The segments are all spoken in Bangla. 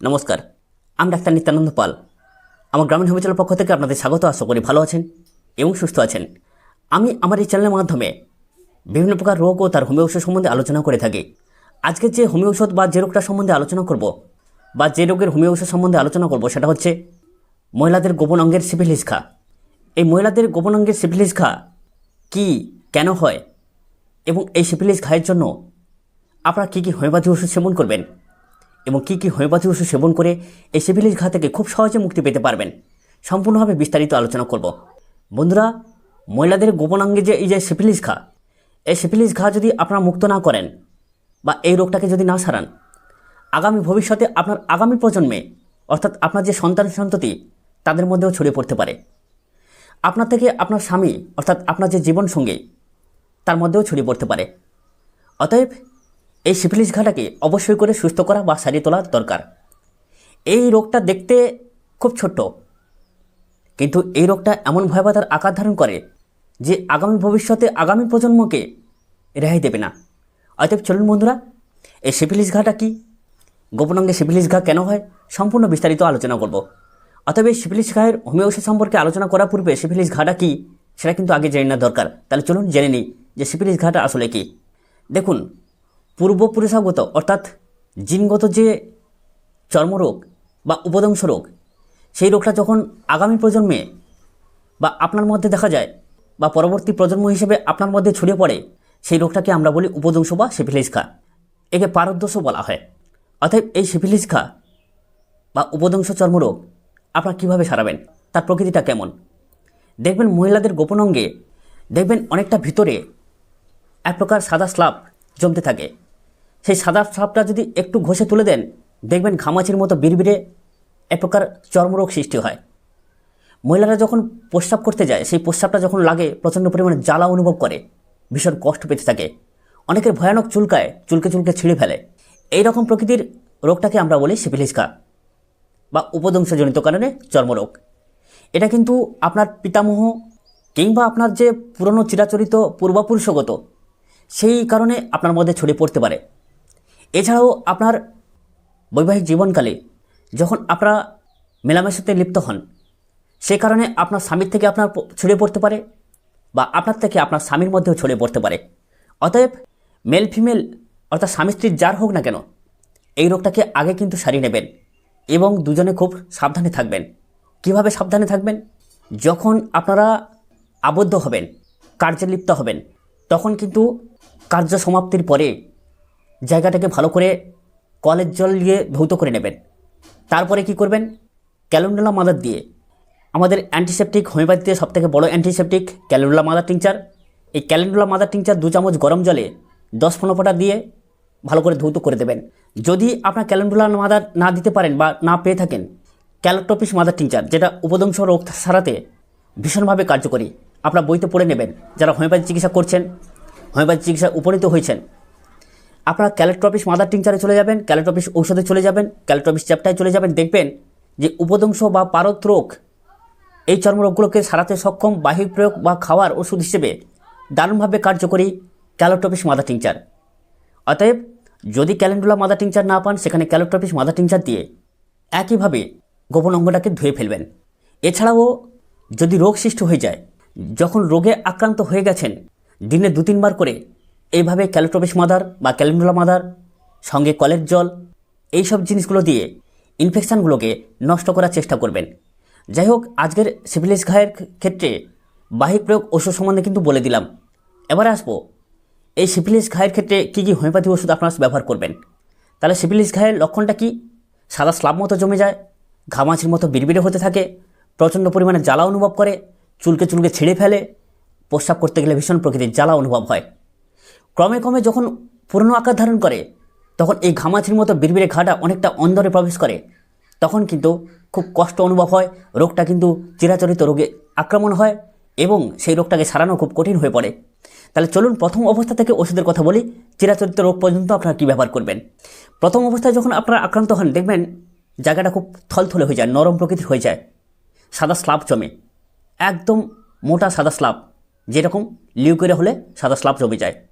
নমস্কার, আমি ডাক্তার নিত্যানন্দ পাল। আমার গ্রামীণ হোমিচালের পক্ষ থেকে আপনাদের স্বাগত, আশা করি ভালো আছেন এবং সুস্থ আছেন। আমি আমার এই চ্যানেলের মাধ্যমে বিভিন্ন প্রকার রোগ ও তার হোমিও ওষুধ সম্বন্ধে আলোচনা করে থাকি। আজকে যে হোমিও ওষুধ বা যে রোগটা সম্বন্ধে আলোচনা করব বা যে রোগের হোমিও ওষুধ সম্বন্ধে আলোচনা করব সেটা হচ্ছে মহিলাদের গোপন অঙ্গের সিভিলিস ঘা। এই মহিলাদের গোপন অঙ্গের সিভিলিস ঘা কী, কেন হয় এবং এই সিভিলিস ঘায়ের জন্য আপনারা কী কী হোমিওপ্যাথি ওষুধ সেবন করবেন এবং কী কী হোমিওপ্যাথি ওষুধ সেবন করে এই সিভিলিস ঘা থেকে খুব সহজে মুক্তি পেতে পারবেন। সম্পূর্ণভাবে বিস্তারিত আলোচনা করব। বন্ধুরা, মহিলাদের গোপনাঙ্গে যে এই যে সিফিলিস ঘা, এই সিফিলিস ঘা যদি আপনারা মুক্ত না করেন বা এই রোগটাকে যদি না সারান, আগামী ভবিষ্যতে আপনার আগামী প্রজন্মে, অর্থাৎ আপনার যে সন্তান সন্ততি, তাদের মধ্যেও ছড়িয়ে পড়তে পারে। আপনার থেকে আপনার স্বামী, অর্থাৎ আপনার যে জীবনসঙ্গী, তার মধ্যেও ছড়িয়ে পড়তে পারে। অতএব এই সিফিলিস ঘাটাকে অবশ্যই করে সুস্থ করা বা সারিয়ে তোলা দরকার। এই রোগটা দেখতে খুব ছোট্ট। কিন্তু এই রোগটা এমন ভয়াবহতার আকার ধারণ করে যে আগামী ভবিষ্যতে আগামী প্রজন্মকে রেহাই দেবে না। অতএব চলুন বন্ধুরা, এই সিফিলিস ঘাটা কি? গোপনাঙ্গে সিফিলিস ঘা কেন হয়? সম্পূর্ণ বিস্তারিত আলোচনা করব। অতএব এই সিফিলিস ঘায়ের হোমিও ওষুধ সম্পর্কে আলোচনা করার পূর্বে সিফিলিস ঘাটা কী সেটা কিন্তু আগে জেনে নেওয়া দরকার। তাহলে চলুন জেনে নিই যে সিফিলিস ঘাটা আসলে কি। দেখুন পূর্বপুরুষাগত, অর্থাৎ জিনগত যে চর্মরোগ বা উপদংশ রোগ সেই রোগটা যখন আগামী প্রজন্মে বা আপনার মধ্যে দেখা যায় বা পরবর্তী প্রজন্ম হিসেবে আপনার মধ্যে ছড়িয়ে পড়ে, সেই রোগটাকে আমরা বলি উপদংশ বা সিফিলিস খা একে পারদোষও বলা হয়। অতএব এই সিফিলিস খা বা উপদংশ চর্মরোগ আপনারা কীভাবে সারাবেন? তার প্রকৃতিটা কেমন? দেখবেন মহিলাদের গোপন অঙ্গে দেখবেন অনেকটা ভিতরে এক প্রকার সাদা স্লাব জমতে থাকে। সেই সাদা স্লাবটা যদি একটু ঘষে তুলে দেন, দেখবেন ঘামাচির মতো বিড়বিড়ে এক প্রকার চর্মরোগ সৃষ্টি হয়। মহিলারা যখন প্রস্রাব করতে যায়, সেই প্রস্রাবটা যখন লাগে, প্রচণ্ড পরিমাণে জ্বালা অনুভব করে, ভীষণ কষ্ট পেতে থাকে। অনেকের ভয়ানক চুলকায়, চুলকে চুলকে ছিঁড়ে ফেলে। এই রকম প্রকৃতির রোগটাকে আমরা বলি সিপিলিসকা বা উপদংশজনিত কারণে চর্মরোগ। এটা কিন্তু আপনার পিতামহ কিংবা আপনার যে পুরনো চিরাচরিত পূর্বপুরুষগত, সেই কারণে আপনার মধ্যে ছড়িয়ে পড়তে পারে। এছাড়াও আপনার বৈবাহিক জীবনকালে যখন আপনারা মেলামেশাতে লিপ্ত হন, সে কারণে আপনার স্বামীর থেকে আপনার ছড়িয়ে পড়তে পারে বা আপনার থেকে আপনার স্বামীর মধ্যেও ছড়িয়ে পড়তে পারে। অতএব মেল ফিমেল অর্থাৎ স্বামী স্ত্রীর যার হোক না কেন, এই রোগটাকে আগে কিন্তু সারিয়ে নেবেন এবং দুজনে খুব সাবধানে থাকবেন। কীভাবে সাবধানে থাকবেন? যখন আপনারা আবদ্ধ হবেন, কার্যে লিপ্ত হবেন, তখন কিন্তু কার্য সমাপ্তির পরে জায়গাটাকে ভালো করে কলের জল দিয়ে ধৌত করে নেবেন। তারপরে কি করবেন? ক্যালেন্ডুলা মাদার দিয়ে। আমাদের অ্যান্টিসেপটিক হোমিওপ্যাথিতে সবথেকে বড় অ্যান্টিসেপটিক ক্যালেন্ডুলা মাদার টিংচার এই ক্যালেন্ডুলা মাদার টিংচার দু চামচ গরম জলে দশ পনেরো ফোঁটা দিয়ে ভালো করে ধৌত করে দেবেন। যদি আপনার ক্যালেন্ডুলা মাদার না দিতে পারেন বা না পেয়ে থাকেন, ক্যালোটপিস মাদার টিংচার যেটা উপদংশ রোগ সারাতে ভীষণভাবে কার্যকরী। আপনার বইতে পড়ে নেবেন। যারা হোমিওপ্যাথি চিকিৎসা করছেন হোমিওপ্যাথি চিকিৎসা উপনীত হয়েছেন আপনারা ক্যালেট্রপিস মাদার টিংচারে চলে যাবেন ক্যালেট্রপিস ঔষধে চলে যাবেন ক্যালেট্রপিস চ্যাপ্টায় চলে যাবেন, দেখবেন যে উপদংশ বা পারদ রোগ এই চর্মরোগগুলোকে সারাতে সক্ষম বাহির প্রয়োগ বা খাওয়ার ওষুধ হিসেবে দারুণভাবে কার্যকরী ক্যালোট্রপিস মাদার টিংচার। অতএব যদি ক্যালেন্ডুলা মাদার টিংচার না পান, সেখানে ক্যালোট্রপিস মাদার টিংচার দিয়ে একইভাবে গোপন অঙ্গটাকে ধুয়ে ফেলবেন। এছাড়াও যদি রোগ সৃষ্টি হয়ে যায়, যখন রোগে আক্রান্ত হয়ে গেছেন, দিনে দু তিনবার করে এইভাবে ক্যালোট্রপিস মাদার বা ক্যালেন্ডুলা মাদার, সঙ্গে কলের জল এই সব জিনিসগুলো দিয়ে ইনফেকশানগুলোকে নষ্ট করার চেষ্টা করবেন। যাই হোক আজকের সিভিলিস ঘায়ের ক্ষেত্রে বাহিক প্রয়োগ ওষুধ সম্বন্ধে কিন্তু বলে দিলাম। এবারে আসব। এই সিফিলিস ঘায়ের ক্ষেত্রে কী কী হোমিওপ্যাথি ওষুধ আপনারা ব্যবহার করবেন? তাহলে সিভিলিস ঘায়ের লক্ষণটা কি? সাদা স্লাব মতো জমে যায়, ঘামাচির মতো বিড়বিড়ে হতে থাকে, প্রচণ্ড পরিমাণে জ্বালা অনুভব করে, চুলকে চুলকে ছিঁড়ে ফেলে, প্রস্রাব করতে গেলে ভীষণ প্রকৃতির জ্বালা অনুভব হয়। ক্রমে ক্রমে যখন পুরনো আকার ধারণ করে, তখন এই ঘামাছির মতো বিড়বিড়ে ঘাটা অনেকটা অন্দরে প্রবেশ করে। তখন কিন্তু খুব কষ্ট অনুভব হয়, রোগটা কিন্তু চিরাচরিত রোগে আক্রমণ হয় এবং সেই রোগটাকে সারানো খুব কঠিন হয়ে পড়ে। তাহলে চলুন প্রথম অবস্থা থেকে ওষুধের কথা বলি, চিরাচরিত রোগ পর্যন্ত আপনারা কী ব্যবহার করবেন? প্রথম অবস্থায় যখন আপনারা আক্রান্ত হন, দেখবেন জায়গাটা খুব থলথলে হয়ে যায়, নরম প্রকৃতির হয়ে যায়। সাদা স্লাব জমে। একদম মোটা সাদা স্লাব, যেরকম লিউকেরে হলে সাদা স্লাব জমে যায়।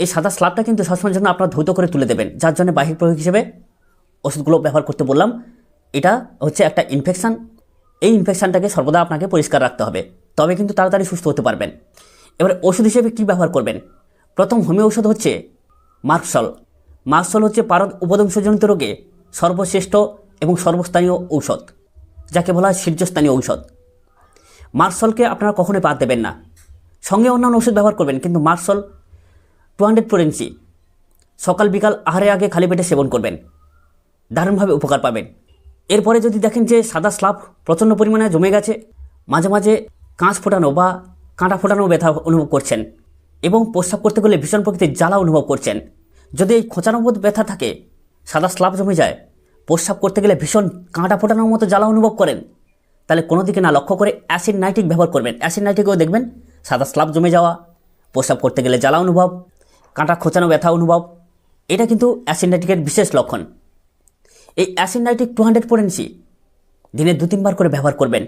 এই সাদা স্লাবটা কিন্তু সবসময়ের জন্য আপনারা ধৌত করে তুলে দেবেন, যার জন্য বাহির প্রয়োগ হিসেবে ওষুধগুলো ব্যবহার করতে বললাম। এটা হচ্ছে একটা ইনফেকশান এই ইনফেকশানটাকে সর্বদা আপনাকে পরিষ্কার রাখতে হবে। তবে কিন্তু তাড়াতাড়ি সুস্থ হতে পারবেন। এবারে ওষুধ হিসেবে কী ব্যবহার করবেন? প্রথম হোমিও ঔষধ হচ্ছে মার্কসল। মার্কসল হচ্ছে পারদ উপদংশজনিত রোগে সর্বশ্রেষ্ঠ এবং সর্বস্থানীয় ঔষধ, যাকে বলা হয় শীর্ষস্থানীয় ঔষধ। মার্সলকে আপনারা কখনোই বাদ দেবেন না। সঙ্গে অন্যান্য ওষুধ ব্যবহার করবেন, কিন্তু মার্সল টু হান্ড্রেড পোরেন্সি সকাল বিকাল আহারে আগে খালি পেটে সেবন করবেন। দারুণভাবে উপকার পাবেন। এরপরে যদি দেখেন যে সাদা স্লাভ প্রচণ্ড পরিমাণে জমে গেছে, মাঝে মাঝে কাঁচ ফোটানো বা কাঁটা ফোটানো ব্যথা অনুভব করছেন এবং প্রস্রাব করতে গেলে ভীষণ প্রকৃতির জ্বালা অনুভব করছেন। যদি এই খোঁচানোর মধ্যে ব্যথা থাকে, সাদা স্লাভ জমে যায়, প্রস্রাব করতে গেলে ভীষণ কাঁটা ফোটানোর মতো জ্বালা অনুভব করেন, তাহলে কোনো দিকে না লক্ষ্য করে অ্যাসিড নাইট্রিক ব্যবহার করবেন। অ্যাসিড নাইট্রিকও দেখবেন, সাদা স্লাব জমে যাওয়া, প্রস্রাব করতে গেলে জ্বালা অনুভব কাঁটা খোঁচানো ব্যথা অনুভব, এটা কিন্তু অ্যাসিড বিশেষ লক্ষণ। এই acid nitric two hundred potency দিনে দু তিনবার করে ব্যবহার করবেন,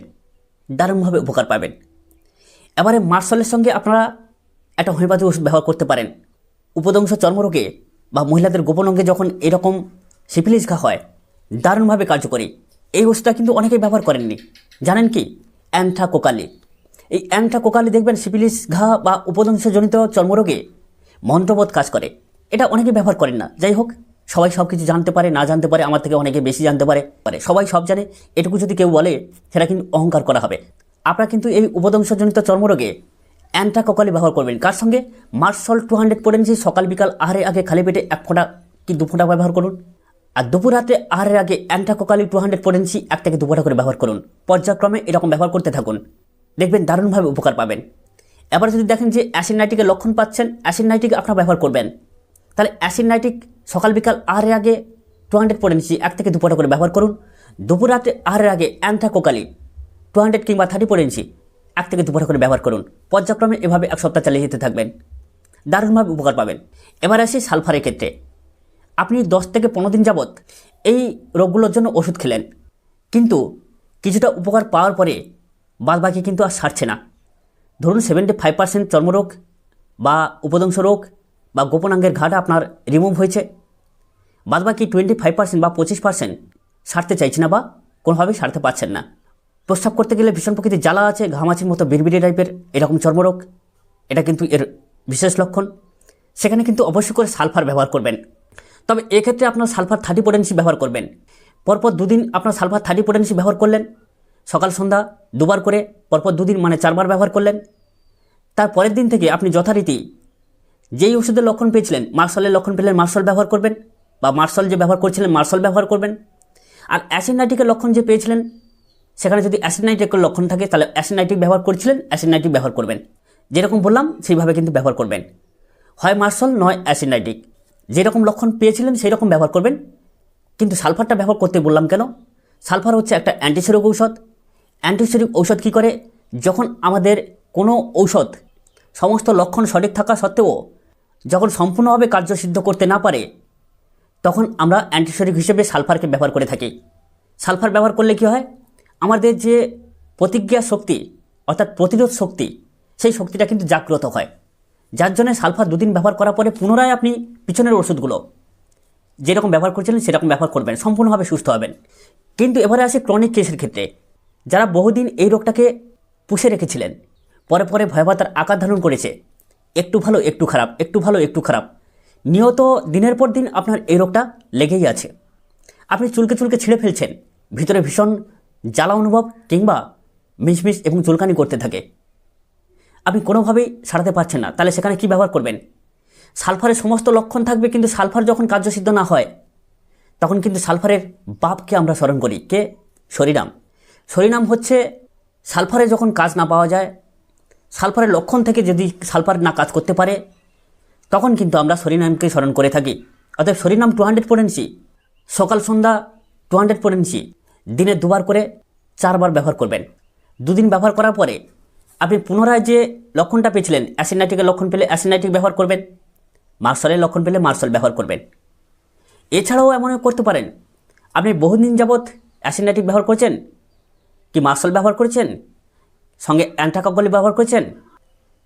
দারুণভাবে উপকার পাবেন। এবারে মার্শালের সঙ্গে আপনারা একটা হোমিওপ্যাথি ওষুধ ব্যবহার করতে পারেন। উপদংশ চর্মরোগে বা মহিলাদের গোপন অঙ্গে যখন এরকম সিফিলিস ঘা হয়, দারুণভাবে কার্যকরী। এই ওষুধটা কিন্তু অনেকেই ব্যবহার করেননি। জানেন কি? অ্যান্থা কোকালি এই অ্যান্থা কোকালি দেখবেন সিফিলিস ঘা বা উপদংশজনিত চর্মরোগে মন্ত্রবোধ কাজ করে। এটা অনেকে ব্যবহার করেন না। যাই হোক, সবাই সব কিছু জানতে পারে, না জানতে পারে, আমার থেকে অনেকে বেশি জানতে পারে পারে। সবাই সব জানে। এটুকু যদি কেউ বলে, সেটা কিন্তু অহংকার করা হবে। আপনারা কিন্তু এই উপদংশজনিত চর্মরোগে অ্যান্টা কোকালি ব্যবহার করবেন। কার সঙ্গে? মার্সল টু হান্ড্রেড পোরেন্সি সকাল বিকাল আহারে আগে খালি পেটে এক ফোঁটা কি দু ফোঁটা ব্যবহার করুন? আর দুপুর রাতে আহারের আগে অ্যান্টাকোকালি টু হান্ড্রেড পোরেন্সি এক থেকে দু ফোঁটা করে ব্যবহার করুন। পর্যায়ক্রমে এরকম ব্যবহার করতে থাকুন। দেখবেন দারুণভাবে উপকার পাবেন। এবার যদি দেখেন যে অ্যাসিড নাইট্রিকের লক্ষণ পাচ্ছেন অ্যাসিড নাইট্রিক আপনারা ব্যবহার করবেন। তাহলে অ্যাসিড নাইট্রিক সকাল বিকাল আহারের আগে টু হান্ড্রেড পোরেন্সি এক থেকে দু ফোঁটা করে ব্যবহার করুন। দুপুর রাতে আহারের আগে অ্যান্থাকোকালি টু হান্ড্রেড কিংবা থার্টি পোরেন্সি এক থেকে দু ফোঁটা করে ব্যবহার করুন। পর্যায়ক্রমে এভাবে এক সপ্তাহ চালিয়ে যেতে থাকবেন। দারুণভাবে উপকার পাবেন। এবার আসি সালফারের ক্ষেত্রে। আপনি দশ থেকে পনেরো দিন যাবৎ এই রোগগুলোর জন্য ওষুধ খেলেন। কিন্তু কিছুটা উপকার পাওয়ার পরে বাদবাকি কিন্তু আর সারছে না। ধরুন সেভেন্টি ফাইভ পার্সেন্ট চর্মরোগ বা উপদংশ রোগ বা গোপনাঙ্গের ঘাটা আপনার রিমুভ হয়েছে। বাদবাকি টোয়েন্টি ফাইভ পার্সেন্ট বা পঁচিশ পার্সেন্ট সারতে চাইছে না বা কোনোভাবেই সারতে পারছেন না। প্রস্রাব করতে গেলে ভীষণ প্রকৃতির জ্বালা আছে, ঘামাচির মতো বিড়বিড়ি টাইপের এরকম চর্মরোগ। এটা কিন্তু এর বিশেষ লক্ষণ। সেখানে কিন্তু অবশ্যই করে সালফার ব্যবহার করবেন। তবে এক্ষেত্রে আপনার সালফার থার্টি পোটেন্সি ব্যবহার করবেন। পরপর দুদিন আপনার সালফার থার্টি পোটেন্সি ব্যবহার করলেন। সকাল সন্ধ্যা দুবার করে, পরপর দুদিন মানে চারবার ব্যবহার করলেন। তার পরের দিন থেকে আপনি যথারীতি যেই ওষুধের লক্ষণ পেয়েছিলেন, মার্শালের লক্ষণ পেলেন, মার্শাল ব্যবহার করবেন বা মার্শাল যে ব্যবহার করছিলেন, মার্শাল ব্যবহার করবেন। আর অ্যাসিনাইটিকের লক্ষণ যে পেয়েছিলেন, সেখানে যদি অ্যাসিনাইটিকের লক্ষণ থাকে, তাহলে অ্যাসিনাইটিক ব্যবহার করছিলেন অ্যাসিনাইটিক ব্যবহার করবেন। যেরকম বললাম, সেইভাবে কিন্তু ব্যবহার করবেন। হয় মার্শাল, নয় অ্যাসিনাইটিক যেরকম লক্ষণ পেয়েছিলেন সেই রকম ব্যবহার করবেন। কিন্তু সালফারটা ব্যবহার করতে বললাম কেন? সালফার হচ্ছে একটা অ্যান্টিসেরিক ঔষধ। অ্যান্টিসেরিক ঔষধ কী করে? যখন আমাদের কোনো ঔষধ সমস্ত লক্ষণ সঠিক থাকা সত্ত্বেও যখন সম্পূর্ণভাবে কার্যসিদ্ধ করতে না পারে, তখন আমরা অ্যান্টিসেরিক হিসেবে সালফারকে ব্যবহার করে থাকি। সালফার ব্যবহার করলে কি হয়? আমাদের যে প্রতিজ্ঞা শক্তি, অর্থাৎ প্রতিরোধ শক্তি, সেই শক্তিটা কিন্তু জাগ্রত হয়। যার জন্য সালফার দুদিন ব্যবহার করার পরে পুনরায় আপনি পিছনের ওষুধগুলো যেরকম ব্যবহার করছিলেন, সেরকম ব্যবহার করবেন, সম্পূর্ণভাবে সুস্থ হবেন। কিন্তু এবারে আসে ক্রনিক কেসের ক্ষেত্রে। যারা বহুদিন এই রোগটাকে পুষে রেখেছিলেন, পরে পরে ভয়াবতার আকার ধারণ করেছে। একটু ভালো, একটু খারাপ, একটু ভালো, একটু খারাপ। নিয়ত দিনের পর দিন আপনার এই রোগটা লেগেই আছে। আপনি চুলকে চুলকে ছিঁড়ে ফেলছেন, ভিতরে ভীষণ জ্বালা অনুভব কিংবা মিশমিশ এবং চুলকানি করতে থাকে। আপনি কোনোভাবেই সারাতে পারছেন না, তাহলে সেখানে কি ব্যবহার করবেন? সালফারের সমস্ত লক্ষণ থাকবে কিন্তু সালফার যখন কার্যসিদ্ধ না হয়, তখন কিন্তু সালফারের বাপকে আমরা স্মরণ করি। কে? শরীরাম। শরীরাম হচ্ছে সালফারে যখন কাজ না পাওয়া যায়, সালফারের লক্ষণ থেকে যদি সালফার না কাজ করতে পারে, তখন কিন্তু আমরা সরিনামকে স্মরণ করে থাকি। অতএব সরিনাম টু হান্ড্রেড পোরেন্সি সকাল সন্ধ্যা টু হান্ড্রেড পোরেন্সি দিনে দুবার করে চারবার ব্যবহার করবেন। দুদিন ব্যবহার করার পরে আপনি পুনরায় যে লক্ষণটা পেয়েছিলেন অ্যাসিনাইটিকের লক্ষণ পেলে অ্যাসিনাইটিক ব্যবহার করবেন মার্শালের লক্ষণ পেলে মার্শাল ব্যবহার করবেন। এছাড়াও এমন করতে পারেন। আপনি বহুদিন যাবৎ অ্যাসিনাইটিক ব্যবহার করছেন কি মার্শাল ব্যবহার করেছেন? সঙ্গে অ্যান্টাকাকলি ব্যবহার করেছেন?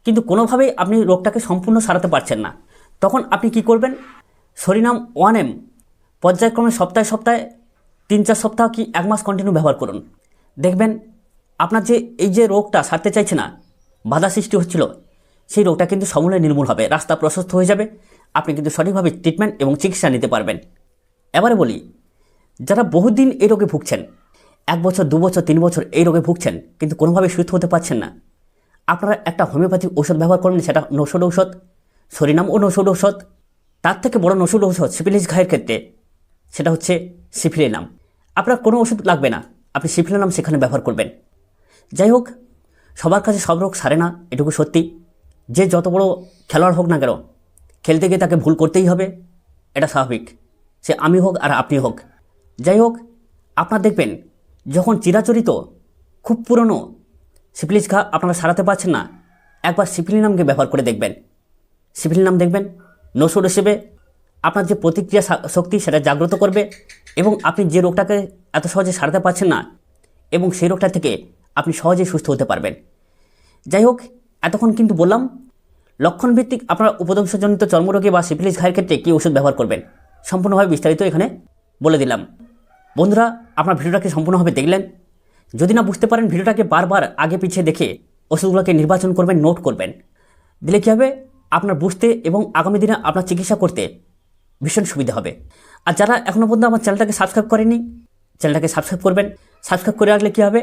কিন্তু কোনোভাবেই আপনি রোগটাকে সম্পূর্ণ সারাতে পারছেন না। তখন আপনি কি করবেন? সরিনাম ওয়ান এম পর্যায়ক্রমে সপ্তাহে সপ্তাহে তিন চার সপ্তাহ কি এক মাস কন্টিনিউ ব্যবহার করুন। দেখবেন আপনার যে এই যে রোগটা সারতে চাইছে না, বাধা সৃষ্টি হচ্ছিল, সেই রোগটা কিন্তু সমূলে নির্মূল হবে, রাস্তা প্রশস্ত হয়ে যাবে, আপনি কিন্তু সঠিকভাবে ট্রিটমেন্ট এবং চিকিৎসা নিতে পারবেন। এবারে বলি, যারা বহুদিন এই রোগে ভুগছেন এক বছর, দু বছর, তিন বছর এই রোগে ভুগছেন, কিন্তু কোনোভাবে সুস্থ হতে পারছেন না। আপনারা একটা হোমিওপ্যাথিক ঔষধ ব্যবহার করবেন সেটা নৌষধ ঔষধ, সরিনাম ও নৌষধ ঔষধ। তার থেকে বড় নৌষধ ঔষধ সিপিলিস ঘায়ের ক্ষেত্রে, সেটা হচ্ছে সিফিলিনাম। আপনার কোনো ওষুধ লাগবে না, আপনি সিফিলিনাম সেখানে ব্যবহার করবেন। যাই হোক, সবার কাছে সব রোগ সারে না, এটুকু সত্যি। যে যত বড় খেলোয়াড় হোক না কেন, খেলতে গিয়ে তাকে ভুল করতেই হবে, এটা স্বাভাবিক। সে আমি হোক আর আপনি হোক। যাই হোক, আপনার দেখবেন চিরাচরিত, খুব পুরনো সিপিলিস ঘা আপনারা সারাতে পারছেন না, একবার সিপিলিনামকে ব্যবহার করে দেখবেন। সিপিলিনাম দেখবেন, নসুর হিসেবে আপনার যে প্রতিক্রিয়া শক্তি সেটা জাগ্রত করবে এবং আপনি যে রোগটাকে এত সহজে সারাতে পারছেন না এবং সেই রোগটা থেকে আপনি সহজেই সুস্থ হতে পারবেন। যাই হোক, এতক্ষণ কিন্তু বললাম, লক্ষণভিত্তিক আপনার উপদংশজনিত চর্মরোগে বা সিফিলিস ঘায়ের ক্ষেত্রে কী ওষুধ ব্যবহার করবেন? সম্পূর্ণভাবে বিস্তারিত এখানে বলে দিলাম। বন্ধুরা, আপনার ভিডিওটাকে সম্পূর্ণভাবে দেখলেন। যদি না বুঝতে পারেন, ভিডিওটাকে বারবার আগে পিছিয়ে দেখে ওষুধগুলোকে নির্বাচন করবেন, নোট করবেন। দিলে কী হবে? আপনার বুঝতে এবং আগামী দিনে আপনার চিকিৎসা করতে ভীষণ সুবিধা হবে। আর যারা এখনও পর্যন্ত আমার চ্যানেলটাকে সাবস্ক্রাইব করেনি চ্যানেলটাকে সাবস্ক্রাইব করবেন। সাবস্ক্রাইব করে রাখলে কী হবে?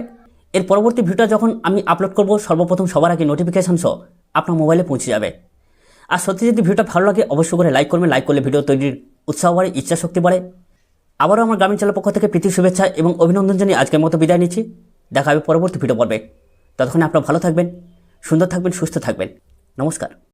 এর পরবর্তী ভিডিওটা যখন আমি আপলোড করব, সর্বপ্রথম সবার আগে নোটিফিকেশান সহ আপনার মোবাইলে পৌঁছে যাবে। আর সত্যি যদি ভিডিওটা ভালো লাগে, অবশ্যই করে লাইক করবেন। লাইক করলে ভিডিও তৈরির উৎসাহ বাড়ে, ইচ্ছা শক্তি বাড়ে। আবারও আমার গ্রামীণ চ্যানেল পক্ষ থেকে প্রীতি, শুভেচ্ছা এবং অভিনন্দন জানিয়ে আজকের মতো বিদায় নিচ্ছি। দেখা হবে পরবর্তী ভিডিও পর্বে। ততক্ষণে আপনারা ভালো থাকবেন, সুন্দর থাকবেন, সুস্থ থাকবেন। নমস্কার।